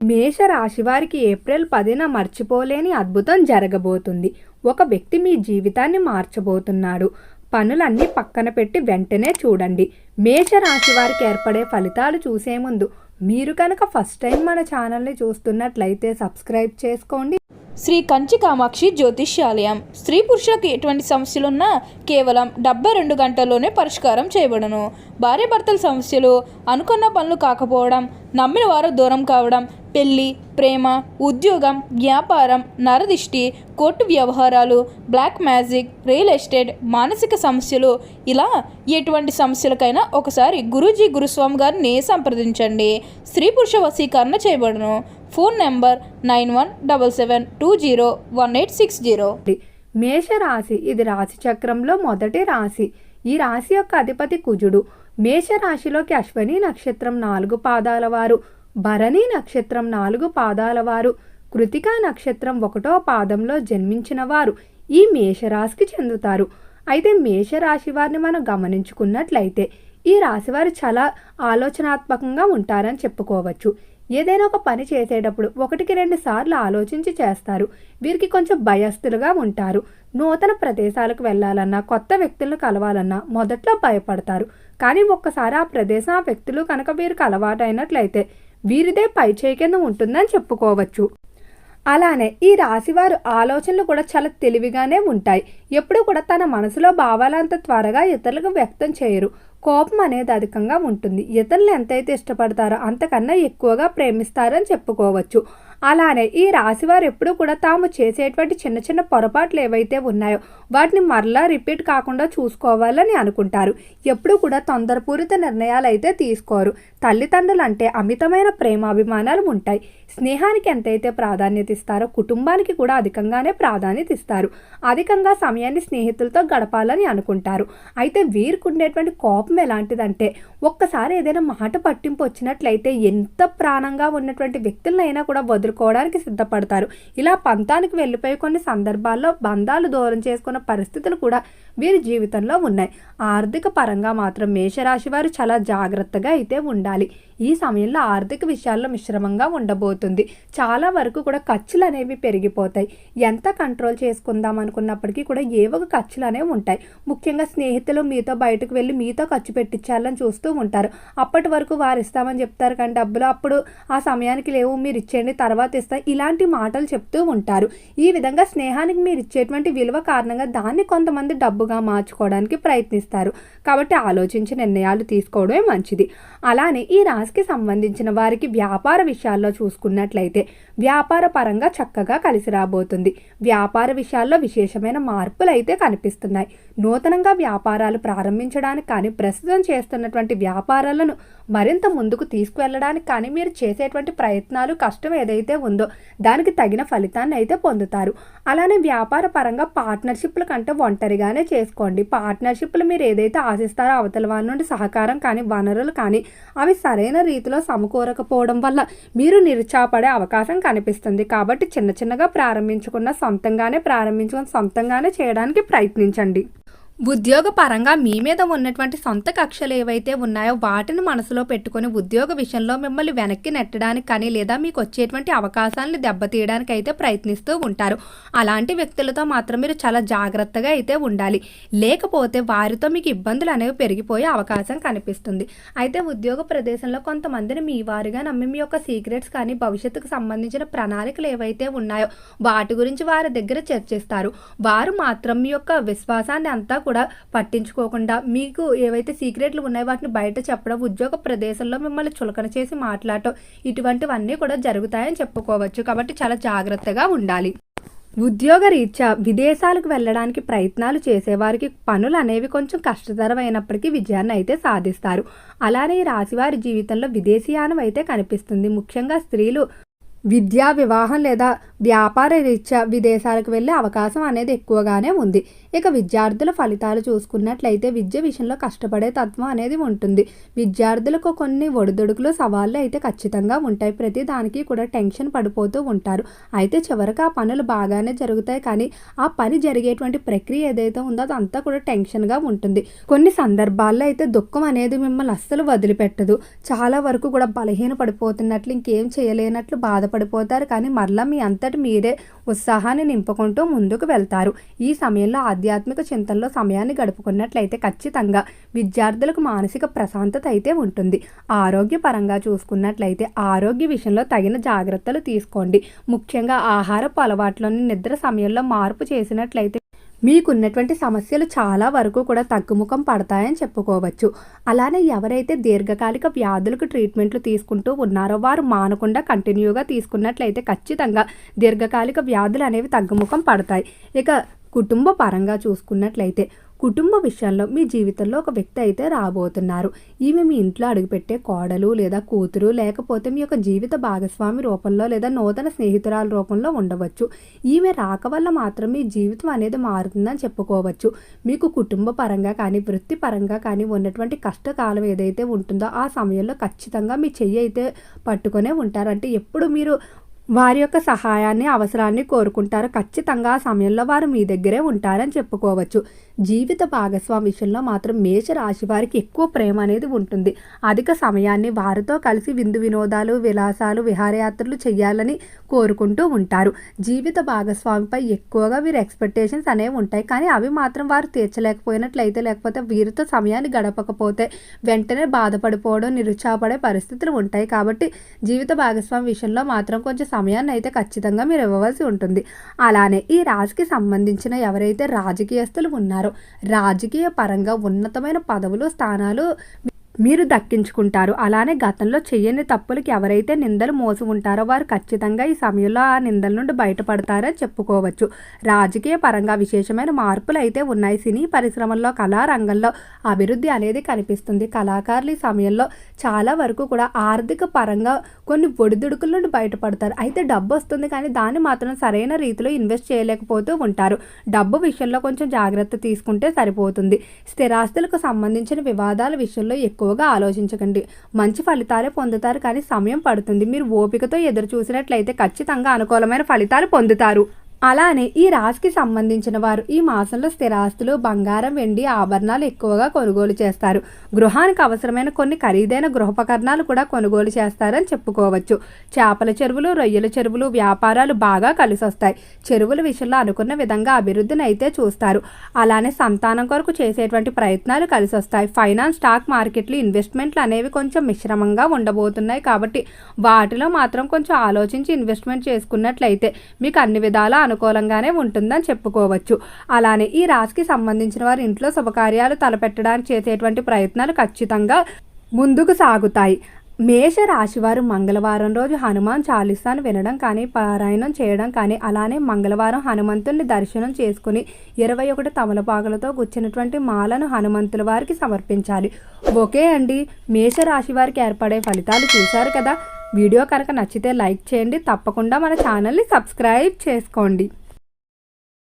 మేష రాశి వారికి ఏప్రిల్ పదిన మర్చిపోలేని అద్భుతం జరగబోతుంది. ఒక వ్యక్తి మీ జీవితాన్ని మార్చబోతున్నాడు. పనులన్నీ పక్కన పెట్టి వెంటనే చూడండి. మేష రాశి వారికి ఏర్పడే ఫలితాలు చూసే ముందు మీరు కనుక ఫస్ట్ టైం మన ఛానల్ని చూస్తున్నట్లయితే సబ్స్క్రైబ్ చేసుకోండి. శ్రీ కంచి కామాక్షి జ్యోతిష్యాలయం. స్త్రీ పురుషులకు ఎటువంటి సమస్యలున్నా కేవలం డెబ్బై రెండు గంటల్లోనే పరిష్కారం చేయబడును. భార్యాభర్తల సమస్యలు అనుకున్న పనులు కాకపోవడం నమ్మిన వారు దూరం కావడం పెళ్ళి ప్రేమ ఉద్యోగం వ్యాపారం నరదిష్టి కోర్టు వ్యవహారాలు బ్లాక్ మ్యాజిక్ రియల్ ఎస్టేట్ మానసిక సమస్యలు ఇలా ఎటువంటి సమస్యలకైనా ఒకసారి గురూజీ గురుస్వామి గారిని సంప్రదించండి. స్త్రీ పురుష వశీకరణ చేయబడును. Phone number nine one double seven two zero one eight six zero. మేష రాశి ఇది రాశి చక్రంలో మొదటి రాశి. ఈ రాశి యొక్క అధిపతి కుజుడు. మేష రాశిలోకి అశ్వని నక్షత్రం నాలుగు పాదాల వారు. భరణి నక్షత్రం నాలుగు పాదాల వారు. కృతికా నక్షత్రం ఒకటో పాదంలో జన్మించిన వారు. ఈ మేషరాశికి చెందుతారు. అయితే మేషరాశి వారిని మనం గమనించుకున్నట్లయితే ఈ రాశి వారు చాలా ఆలోచనాత్మకంగా ఉంటారని చెప్పుకోవచ్చు. ఏదైనా ఒక పని చేసేటప్పుడు ఒకటికి రెండు సార్లు ఆలోచించి చేస్తారు. వీరికి కొంచెం భయస్థులుగా ఉంటారు. నూతన ప్రదేశాలకు వెళ్ళాలన్నా కొత్త వ్యక్తులను కలవాలన్నా మొదట్లో భయపడతారు. కానీ ఒక్కసారి ఆ ప్రదేశం ఆ వ్యక్తులు కనుక వీరికి అలవాటైనట్లయితే వీరిదే పై చేయి కింద ఉంటుందని చెప్పుకోవచ్చు. అలానే ఈ రాశివారు ఆలోచనలు కూడా చాలా తెలివిగానే ఉంటాయి. ఎప్పుడు కూడా తన మనసులో భావాలంత త్వరగా ఇతరులకు వ్యక్తం చేయరు. కోపం అనేది అధికంగా ఉంటుంది. ఇతరులు ఎంతైతే ఇష్టపడతారో అంతకన్నా ఎక్కువగా ప్రేమిస్తారని చెప్పుకోవచ్చు. అలానే ఈ రాశివారు ఎప్పుడు కూడా తాము చేసేటువంటి చిన్న చిన్న పొరపాట్లు ఏవైతే ఉన్నాయో వాటిని మరలా రిపీట్ కాకుండా చూసుకోవాలని అనుకుంటారు. ఎప్పుడు కూడా తొందరపూరిత నిర్ణయాలు అయితే తీసుకోరు. తల్లిదండ్రులు అంటే అమితమైన ప్రేమాభిమానాలు ఉంటాయి. స్నేహానికి ఎంతైతే ప్రాధాన్యత ఇస్తారో కుటుంబానికి కూడా అధికంగానే ప్రాధాన్యత ఇస్తారు. అధికంగా సమయాన్ని స్నేహితులతో గడపాలని అనుకుంటారు. అయితే వీరికి ఉండేటువంటి కోపం ఎలాంటిదంటే ఒక్కసారి ఏదైనా మాట పట్టింపు వచ్చినట్లయితే ఎంత ప్రాణంగా ఉన్నటువంటి వ్యక్తులనైనా కూడా వదులుకోవడానికి సిద్ధపడతారు. ఇలా పంతానికి వెళ్ళిపోయి కొన్ని సందర్భాల్లో బంధాలు దూరం చేసుకున్న పరిస్థితులు కూడా వీరి జీవితంలో ఉన్నాయి. ఆర్థిక పరంగా మాత్రం మేషరాశి వారు చాలా జాగ్రత్తగా అయితే ఉండాలి. ఈ సమయంలో ఆర్థిక విషయాల్లో మిశ్రమంగా ఉండబోతుంది అవుతుంది చాలా వరకు కూడా ఖర్చులు అనేవి పెరిగిపోతాయి. ఎంత కంట్రోల్ చేసుకుందాం అనుకున్నప్పటికీ కూడా ఏవో ఒక ఖర్చులు అనేవి ఉంటాయి. ముఖ్యంగా స్నేహితులు మీతో బయటకు వెళ్ళి మీతో ఖర్చు పెట్టించాలని చూస్తూ ఉంటారు. అప్పటి వరకు వారు ఇస్తామని చెప్తారు కానీ డబ్బులు అప్పుడు ఆ సమయానికి లేవు. మీరు ఇచ్చేయండి తర్వాత ఇస్తా ఇలాంటి మాటలు చెప్తూ ఉంటారు. ఈ విధంగా స్నేహానికి మీరు ఇచ్చేటువంటి విలువ కారణంగా దాన్ని కొంతమంది డబ్బుగా మార్చుకోవడానికి ప్రయత్నిస్తారు. కాబట్టి ఆలోచించి నిర్ణయాలు తీసుకోవడమే మంచిది. అలానే ఈ రాశికి సంబంధించిన వారికి వ్యాపార విషయాల్లో చూసుకున్నట్లయితే వ్యాపార పరంగా చక్కగా కలిసి రాబోతుంది. వ్యాపార విషయాల్లో విశేషమైన మార్పులు అయితే కనిపిస్తున్నాయి. నూతనంగా వ్యాపారాలు ప్రారంభించడానికి కానీ ప్రస్తుతం చేస్తున్నటువంటి వ్యాపారాలను మరింత ముందుకు తీసుకువెళ్ళడానికి కానీ మీరు చేసేటువంటి ప్రయత్నాలు కష్టం ఏదైతే ఉందో దానికి తగిన ఫలితాన్ని అయితే పొందుతారు. అలానే వ్యాపార పరంగా పార్ట్నర్షిప్ల కంటే ఒంటరిగానే చేసుకోండి. పార్ట్నర్షిప్లు మీరు ఏదైతే ఆశిస్తారో అవతల వారి నుండి సహకారం కానీ వనరులు కానీ అవి సరైన రీతిలో సమకూరకపోవడం వల్ల మీరు నిరుత్సాహపడే అవకాశం కనిపిస్తుంది. కాబట్టి చిన్న చిన్నగా ప్రారంభించుకున్న సొంతంగానే ప్రారంభించుకుని సొంతంగానే చేయడానికి ప్రయత్నించండి. ఉద్యోగ పరంగా మీ మీద ఉన్నటువంటి సొంత కక్షలు ఏవైతే ఉన్నాయో వాటిని మనసులో పెట్టుకుని ఉద్యోగ విషయంలో మిమ్మల్ని వెనక్కి నెట్టడానికి కానీ లేదా మీకు వచ్చేటువంటి అవకాశాలను దెబ్బతీయడానికి అయితే ప్రయత్నిస్తూ ఉంటారు. అలాంటి వ్యక్తులతో మాత్రం మీరు చాలా జాగ్రత్తగా అయితే ఉండాలి. లేకపోతే వారితో మీకు ఇబ్బందులు అనేవి పెరిగిపోయే అవకాశం కనిపిస్తుంది. అయితే ఉద్యోగ ప్రదేశంలో కొంతమందిని మీ వారిగా నమ్మి మీ యొక్క సీక్రెట్స్ కానీ భవిష్యత్తుకు సంబంధించిన ప్రణాళికలు ఏవైతే ఉన్నాయో వాటి గురించి వారి దగ్గర చర్చిస్తారు. వారు మాత్రం మీ యొక్క విశ్వాసాన్ని అంతా కూడా పట్టించుకోకుండా మీకు ఏవైతే సీక్రెట్లు ఉన్నాయో వాటిని బయట చెప్పడం ఉద్యోగ ప్రదేశంలో మిమ్మల్ని చులకన చేసి మాట్లాడటం ఇటువంటివన్నీ కూడా జరుగుతాయని చెప్పుకోవచ్చు. కాబట్టి చాలా జాగ్రత్తగా ఉండాలి. ఉద్యోగ రీత్యా విదేశాలకు వెళ్ళడానికి ప్రయత్నాలు చేసేవారికి పనులు అనేవి కొంచెం కష్టతరమైనప్పటికీ విజయాన్ని అయితే సాధిస్తారు. అలానే ఈ రాశివారి జీవితంలో విదేశీయానం అయితే కనిపిస్తుంది. ముఖ్యంగా స్త్రీలు విద్యా వివాహం లేదా వ్యాపార రీత్యా విదేశాలకు వెళ్ళే అవకాశం అనేది ఎక్కువగానే ఉంది. ఇక విద్యార్థుల ఫలితాలు చూసుకున్నట్లయితే విద్య విషయంలో కష్టపడే తత్వం అనేది ఉంటుంది. విద్యార్థులకు కొన్ని ఒడిదుడుకులు సవాళ్ళు అయితే ఖచ్చితంగా ఉంటాయి. ప్రతి దానికి కూడా టెన్షన్ పడిపోతూ ఉంటారు. అయితే చివరికి ఆ పనులు బాగానే జరుగుతాయి. కానీ ఆ పని జరిగేటువంటి ప్రక్రియ ఏదైతే ఉందో అదంతా కూడా టెన్షన్గా ఉంటుంది. కొన్ని సందర్భాల్లో అయితే దుఃఖం అనేది మిమ్మల్ని అస్సలు వదిలిపెట్టదు. చాలా వరకు కూడా బలహీన పడిపోతున్నట్లు ఇంకేం చేయలేనట్లు పడిపోతారు. కానీ మరలా మీ అంతటి మీరే ఉత్సాహాన్ని నింపుకుంటూ ముందుకు వెళ్తారు. ఈ సమయంలో ఆధ్యాత్మిక చింతనలో సమయాన్ని గడుపుకున్నట్లయితే ఖచ్చితంగా విద్యార్థులకు మానసిక ప్రశాంతత అయితే ఉంటుంది. ఆరోగ్యపరంగా చూసుకున్నట్లయితే ఆరోగ్య విషయంలో తగిన జాగ్రత్తలు తీసుకోండి. ముఖ్యంగా ఆహారపు అలవాట్లోని నిద్ర సమయంలో మార్పు చేసినట్లయితే మీకున్నటువంటి సమస్యలు చాలా వరకు కూడా తగ్గుముఖం పడతాయని చెప్పుకోవచ్చు. అలానే ఎవరైతే దీర్ఘకాలిక వ్యాధులకు ట్రీట్మెంట్లు తీసుకుంటూ ఉన్నారో వారు మానకుండా కంటిన్యూగా తీసుకున్నట్లయితే ఖచ్చితంగా దీర్ఘకాలిక వ్యాధులు అనేవి తగ్గుముఖం పడతాయి. ఇక కుటుంబ పరంగా చూసుకున్నట్లయితే కుటుంబ విషయంలో మీ జీవితంలో ఒక వ్యక్తి అయితే రాబోతున్నారు. ఈమె మీ ఇంట్లో అడుగుపెట్టే కోడలు లేదా కూతురు లేకపోతే మీ యొక్క జీవిత భాగస్వామి రూపంలో లేదా నూతన స్నేహితురాల రూపంలో ఉండవచ్చు. ఈమె రాక వల్ల మాత్రం మీ జీవితం అనేది మారుతుందని చెప్పుకోవచ్చు. మీకు కుటుంబ పరంగా కానీ వృత్తి పరంగా కానీ ఉన్నటువంటి కష్టకాలం ఏదైతే ఉంటుందో ఆ సమయంలో ఖచ్చితంగా మీ చెయ్యి అయితే పట్టుకొనే ఉంటారంటే ఎప్పుడు మీరు వారి యొక్క సహాయాన్ని అవసరాన్ని కోరుకుంటారు ఖచ్చితంగా ఆ సమయంలో వారు మీ దగ్గరే ఉంటారని చెప్పుకోవచ్చు. జీవిత భాగస్వామి విషయంలో మాత్రం మేష రాశి వారికి ఎక్కువ ప్రేమ అనేది ఉంటుంది. అధిక సమయాన్ని వారితో కలిసి విందు వినోదాలు విలాసాలు విహారయాత్రలు చేయాలని కోరుకుంటూ ఉంటారు. జీవిత భాగస్వామిపై ఎక్కువగా వీరి ఎక్స్పెక్టేషన్స్ అనేవి ఉంటాయి. కానీ అవి మాత్రం వారు తీర్చలేకపోయినట్లయితే లేకపోతే వీరితో సమయాన్ని గడపకపోతే వెంటనే బాధపడిపోవడం నిరుత్సాహపడే పరిస్థితులు ఉంటాయి. కాబట్టి జీవిత భాగస్వామి విషయంలో మాత్రం కొంచెం సమయాన్ని అయితే ఖచ్చితంగా మీరు ఇవ్వవలసి ఉంటుంది. అలానే ఈ రాశికి సంబంధించిన ఎవరైతే రాజకీయస్తులు ఉన్నారో రాజకీయ పరంగా ఉన్నతమైన పదవులు స్థానాలు మీరు దక్కించుకుంటారు. అలానే గతంలో చెయ్యని తప్పులకి ఎవరైతే నిందలు మోసి ఉంటారో వారు ఖచ్చితంగా ఈ సమయంలో ఆ నిందల నుండి బయటపడతారని చెప్పుకోవచ్చు. రాజకీయ పరంగా విశేషమైన మార్పులు అయితే ఉన్నాయి. సినీ పరిశ్రమల్లో కళారంగంలో అభివృద్ధి అనేది కనిపిస్తుంది. కళాకారులు ఈ సమయంలో చాలా వరకు కూడా ఆర్థిక పరంగా కొన్ని ఒడిదుడుకుల నుండి బయటపడతారు. అయితే డబ్బు వస్తుంది కానీ దాన్ని మాత్రం సరైన రీతిలో ఇన్వెస్ట్ చేయలేకపోతూ ఉంటారు. డబ్బు విషయంలో కొంచెం జాగ్రత్త తీసుకుంటే సరిపోతుంది. స్థిరాస్తులకు సంబంధించిన వివాదాల విషయంలో ఎక్కువ ఎక్కువగా ఆలోచించకండి. మంచి ఫలితాలే పొందుతారు కానీ సమయం పడుతుంది. మీరు ఓపికతో ఎదురు చూసినట్లయితే ఖచ్చితంగా అనుకూలమైన ఫలితాలు పొందుతారు. అలానే ఈ రాశికి సంబంధించిన వారు ఈ మాసంలో స్థిరాస్తులు బంగారం వెండి ఆభరణాలు ఎక్కువగా కొనుగోలు చేస్తారు. గృహానికి అవసరమైన కొన్ని ఖరీదైన గృహోపకరణాలు కూడా కొనుగోలు చేస్తారని చెప్పుకోవచ్చు. చేపల చెరువులు రొయ్యల చెరువులు వ్యాపారాలు బాగా కలిసొస్తాయి. చెరువుల విషయంలో అనుకున్న విధంగా అభివృద్ధిని అయితే చూస్తారు. అలానే సంతానం కొరకు చేసేటువంటి ప్రయత్నాలు కలిసొస్తాయి. ఫైనాన్స్ స్టాక్ మార్కెట్లు ఇన్వెస్ట్మెంట్లు అనేవి కొంచెం మిశ్రమంగా ఉండబోతున్నాయి కాబట్టి వాటిలో మాత్రం కొంచెం ఆలోచించి ఇన్వెస్ట్మెంట్ చేసుకున్నట్లయితే మీకు అన్ని విధాలా అనుకూలంగానే ఉంటుందని చెప్పుకోవచ్చు. అలానే ఈ రాశికి సంబంధించిన వారి ఇంట్లో శుభకార్యాలు తలపెట్టడానికి చేసేటువంటి ప్రయత్నాలు ఖచ్చితంగా ముందుకు సాగుతాయి. మేష రాశివారు మంగళవారం రోజు హనుమాన్ చాలీసాను వినడం కానీ పారాయణం చేయడం కానీ అలానే మంగళవారం హనుమంతుని దర్శనం చేసుకుని ఇరవై ఒకటి తమలపాకులతో గుచ్చినటువంటి మాలను హనుమంతుల వారికి సమర్పించాలి. ఓకే అండి. మేష రాశి వారికి ఏర్పడే ఫలితాలు చూశారు కదా. వీడియో కనుక నచ్చితే లైక్ చేయండి. తప్పకుండా మన ఛానల్ని సబ్స్క్రైబ్ చేసుకోండి.